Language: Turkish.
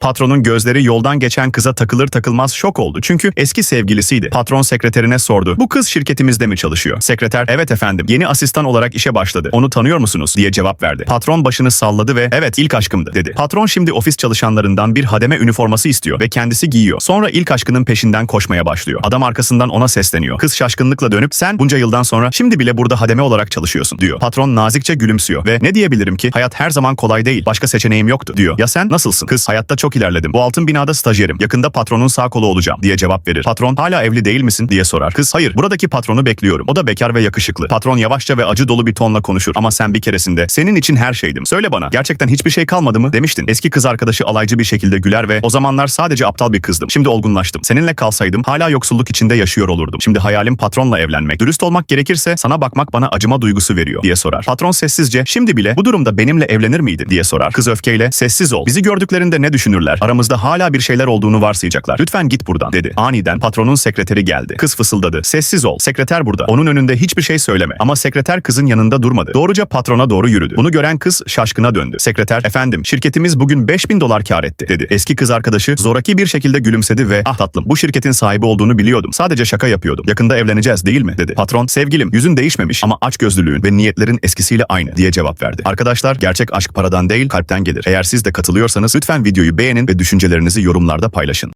Patronun gözleri yoldan geçen kıza takılır takılmaz şok oldu. Çünkü eski sevgilisiydi. Patron sekreterine sordu. Bu kız şirketimizde mi çalışıyor? Sekreter evet efendim yeni asistan olarak işe başladı. Onu tanıyor musunuz? diye cevap verdi. Patron başını salladı ve evet ilk aşkımdı dedi. Patron şimdi ofis çalışanlarından bir hademe üniforması istiyor ve kendisi giyiyor. Sonra ilk aşkının peşinden koşmaya başlıyor. Adam arkasından ona sesleniyor. Kız şaşkınlıkla dönüp sen bunca yıldan sonra şimdi bile burada hademe olarak çalışıyorsun diyor. Patron nazikçe gülümsüyor ve ne diyebilirim ki hayat her zaman kolay değil. Başka seçeneğim yoktu diyor. Ya sen nasılsın? Kız hayatta çok ilerledim. Bu altın binada stajyerim. Yakında patronun sağ kolu olacağım diye cevap verir. Patron hala evli değil misin diye sorar. Kız hayır buradaki patronu bekliyorum. O da bekar ve yakışıklı. Patron yavaşça ve acı dolu bir tonla konuşur. Ama sen bir keresinde senin için her şeydim. Söyle bana gerçekten hiçbir şey kalmadı mı demiştin. Eski kız arkadaşı alaycı bir şekilde güler ve o zamanlar sadece aptal bir kızdım. Şimdi olgunlaştım. Seninle kalsaydım hala yoksulluk içinde yaşıyor olurdum. Şimdi hayalim patronla evlenmek. Dürüst olmak gerekirse sana bakmak bana acıma duygusu veriyor diye sorar. Patron sessizce şimdi bile bu durumda benimle evlenir miydin diye sorar. Kız öfkeyle sessiz ol. Bizi gördüklerinde ne düşünürler? Aramızda hala bir şeyler olduğunu varsayacaklar. Lütfen git buradan dedi. Aniden patronun sekreteri geldi. Kız fısıldadı. Sessiz ol. Sekreter burada. Onun önünde hiçbir şey söyleme. Ama sekreter kızın yanında durmadı. Doğruca patrona doğru yürüdü. Bunu gören kız şaşkına döndü. Sekreter efendim şirketimiz bugün 5000 dolar kar etti dedi. Eski kız arkadaşı zoraki bir şekilde gülümsedi ve ah tatlım bu şirketin sahibi olduğunu biliyordum. Sadece şaka yapıyordum. Yakında evleneceğiz değil mi dedi. Patron sevgilim yüzün değişmemiş ama açgözlülüğün ve niyetlerin eskisiyle aynı diye cevap verdi. Arkadaşlar gerçek aşk paradan değil kalpten gelir. Eğer siz de katılıyorsanız lütfen videoyu beğenin ve düşüncelerinizi yorumlarda paylaşın.